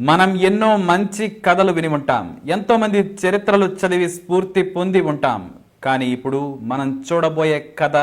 మనం ఎన్నో మంచి కథలు విని ఉంటాం. ఎంతోమంది చరిత్రలు చదివి స్ఫూర్తి పొంది ఉంటాం. కానీ ఇప్పుడు మనం చూడబోయే కథ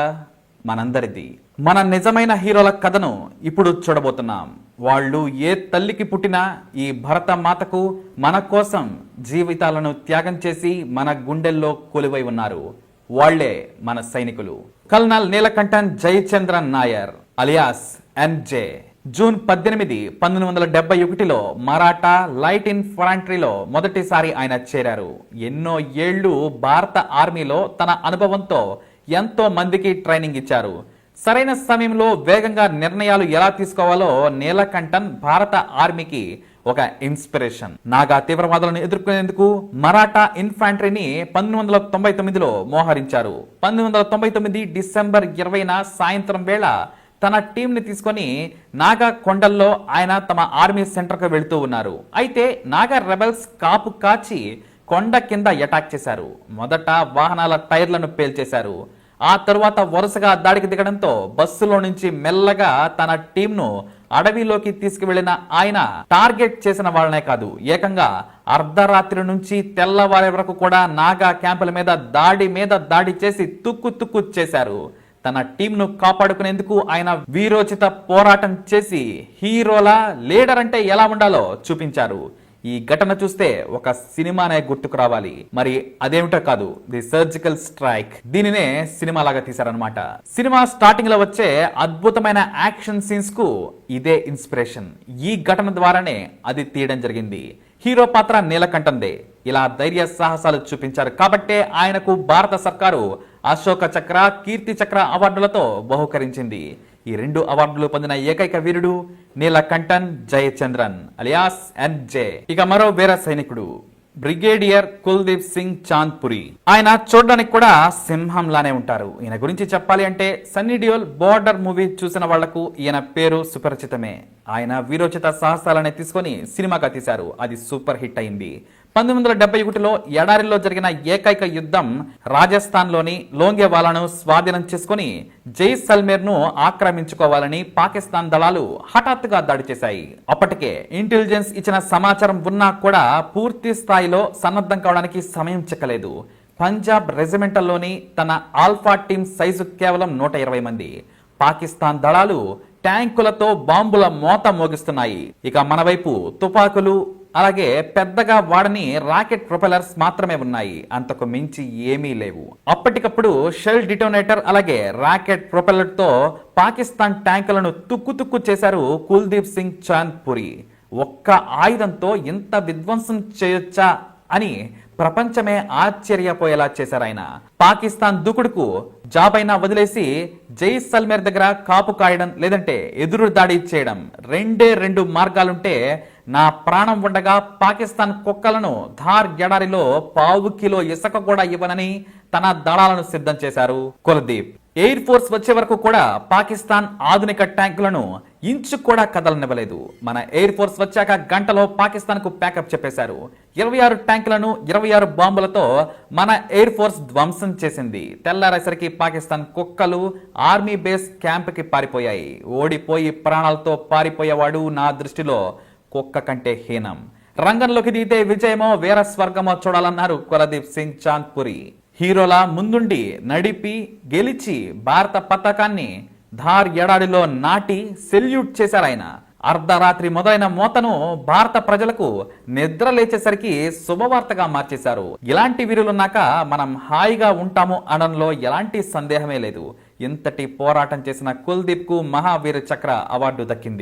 మనందరిది. మన నిజమైన హీరోల కథను ఇప్పుడు చూడబోతున్నాం. వాళ్ళు ఏ తల్లికి పుట్టినా ఈ భరత మాతకు మన కోసం జీవితాలను త్యాగం చేసి మన గుండెల్లో కొలువై ఉన్నారు. వాళ్ళే మన సైనికులు. Colonel Neelakantan Jayachandran Nair alias NJ June పద్దెనిమిది పంతొమ్మిది వందల డెబ్బై ఒకటిలో మరాఠా లైట్ ఇన్ఫాంట్రీలో మొదటిసారి ఆయన చేరారు. ఎన్నో ఏళ్ళు భారత ఆర్మీలో తన అనుభవంతో ఎంతో మందికి ట్రైనింగ్ ఇచ్చారు. సరైన సమయంలో వేగంగా నిర్ణయాలు ఎలా తీసుకోవాలో నీలకంఠన్ భారత ఆర్మీకి ఒక ఇన్స్పిరేషన్. నాగా తీవ్రవాదులను ఎదుర్కొనేందుకు మరాఠా ఇన్ఫాంట్రీని పంతొమ్మిది వందల తొంభై తొమ్మిదిలో మోహరించారు. పంతొమ్మిది వందల తొంభై తొమ్మిది డిసెంబర్ ఇరవైన సాయంత్రం వేళ తన టీంని తీసుకొని నాగా కొండల్లో ఆయన తమ ఆర్మీ సెంటర్కు వెళుతూ ఉన్నారు. అయితే నాగా రెబెల్స్ కాపు కాచి కొండ కింద అటాక్ చేశారు. మొదట వాహనాల టైర్లను పేల్చేశారు. ఆ తరువాత వరుసగా దాడికి దిగడంతో బస్సులో నుంచి మెల్లగా తన టీంను అడవిలోకి తీసుకువెళ్ళిన ఆయన టార్గెట్ చేసిన వాళ్ళనే కాదు ఏకంగా అర్ధరాత్రి నుంచి తెల్లవారే వరకు కూడా నాగా క్యాంపుల మీద దాడి మీద దాడి చేసి తుక్కు తుక్కు చేశారు. తన టీంను కాపాడుకునేందుకు ఆయన వీరోచిత పోరాటం చేసి హీరోలా లీడర్ అంటే ఎలా ఉండాలో చూపించారు. ఈ ఘటన చూస్తే ఒక సినిమానే గుర్తుకు రావాలి. మరి అదేమిటో కాదు ది సర్జికల్ స్ట్రైక్. దీనినే సినిమా లాగా తీశారనమాట సినిమా స్టార్టింగ్లో వచ్చే అద్భుతమైన యాక్షన్ సీన్స్కు ఇదే ఇన్స్పిరేషన్. ఈ ఘటన ద్వారానే అది తీయడం జరిగింది. హీరో పాత్ర నీలకంఠందే. ఇలా ధైర్య సాహసాలు చూపించారు. కాబట్టే ఆయనకు భారత సర్కారు అశోక చక్ర కీర్తి చక్ర అవార్డులతో బహుకరించింది. ఈ రెండు అవార్డులు పొందిన ఏకైక వీరుడు Neelakantan Jayachandran alias N J. ఇక మరో వీర సైనికుడు బ్రిగేడియర్ కుల్దీప్ సింగ్ చాంద్పురి. ఆయన చూడడానికి కూడా సింహంలానే ఉంటారు. ఈయన గురించి చెప్పాలి అంటే సన్నీ డియోల్ బోర్డర్ మూవీ చూసిన వాళ్ళకు ఈయన పేరు సుపరిచితమే. ఆయన వీరోచిత సాహసాలనే తీసుకొని సినిమాగా తీశారు. అది సూపర్ హిట్ అయింది. పంతొమ్మిది వందల డెబ్బై ఒకటిలో ఎడారిలో జరిగిన ఏకైక యుద్ధం రాజస్థాన్లోని లోంగేవాలను స్వాధీనం చేసుకుని జైసల్మేర్ను ఆక్రమించుకోవాలని పాకిస్తాన్ దళాలు హఠాత్తుగా దాడి చేశాయి. అప్పటికే ఇంటెలిజెన్స్ ఇచ్చిన సమాచారం ఉన్నా కూడా పూర్తి స్థాయిలో సన్నద్ధం కావడానికి సమయం చిక్కలేదు. పంజాబ్ రెజిమెంటల్లోని తన ఆల్ఫా టీం సైజు కేవలం నూట ఇరవై మంది. పాకిస్తాన్ దళాలు ట్యాంకులతో బాంబుల మోత మోగిస్తున్నాయి. ఇక మన వైపు తుపాకులు అలాగే పెద్దగా వాడని రాకెట్ ప్రొపెలర్స్ మాత్రమే ఉన్నాయి. అంతకు మించి ఏమీ లేవు. అప్పటికప్పుడు షెల్ డిటోనేటర్ అలాగే రాకెట్ ప్రొపెలర్తో పాకిస్తాన్ ట్యాంకులను తుక్కు తుక్కు చేశారు కుల్దీప్ సింగ్ చాంద్ పురి ఒక్క ఆయుధంతో ఇంత విధ్వంసం చేయొచ్చా? అని ప్రపంచమే ఆశ్చర్యపోయేలా చేశారు ఆయన. పాకిస్తాన్ దూకుడుకు జాబైనా వదిలేసి జైసల్మేర్ దగ్గర కాపు కాయడం లేదంటే ఎదురు దాడి చేయడం. రెండే రెండు మార్గాలుంటే నా ప్రాణం ఉండగా పాకిస్తాన్ కుక్కలను ధార్ ఎడారిలో పావు కిలో ఇసుక కూడా ఇవ్వనని తన దళాలను సిద్ధం చేశారు కులదీప్. ఎయిర్ ఫోర్స్ వచ్చే వరకు కూడా పాకిస్తాన్ ఆధునిక ట్యాంకులను ఇంచు కూడా కదలనివ్వలేదు. మన ఎయిర్ ఫోర్స్ వచ్చాక గంటలో పాకిస్తాన్కు ప్యాకప్ చెప్పేశారు. ఇరవై ఆరు ట్యాంకులను ఇరవై ఆరు బాంబులతో మన ఎయిర్ ఫోర్స్ ధ్వంసం చేసింది. తెల్లారేసరికి పాకిస్తాన్ కుక్కలు ఆర్మీ బేస్ క్యాంప్కి పారిపోయాయి. ఓడిపోయి ప్రాణాలతో పారిపోయేవాడు నా దృష్టిలో కుక్క కంటే హీనం. రంగంలోకి దిగితే విజయమో వీర స్వర్గమో చూడాలన్నారు కులదీప్ సింగ్ చాంద్పురి. హీరోలా ముందుండి నడిపి గెలిచి భారత పతాకాన్ని ధార్ ఎడారిలో నాటి సెల్యూట్ చేశారు ఆయన. అర్ధరాత్రి మొదలైన మోతను భారత ప్రజలకు నిద్ర లేచేసరికి శుభవార్తగా మార్చేశారు. ఇలాంటి వీరులున్నాక మనం హాయిగా ఉంటాము అనడంలో ఎలాంటి సందేహమే లేదు. ఇంతటి పోరాటం చేసిన కుల్దీప్కు మహావీర చక్ర అవార్డు దక్కింది.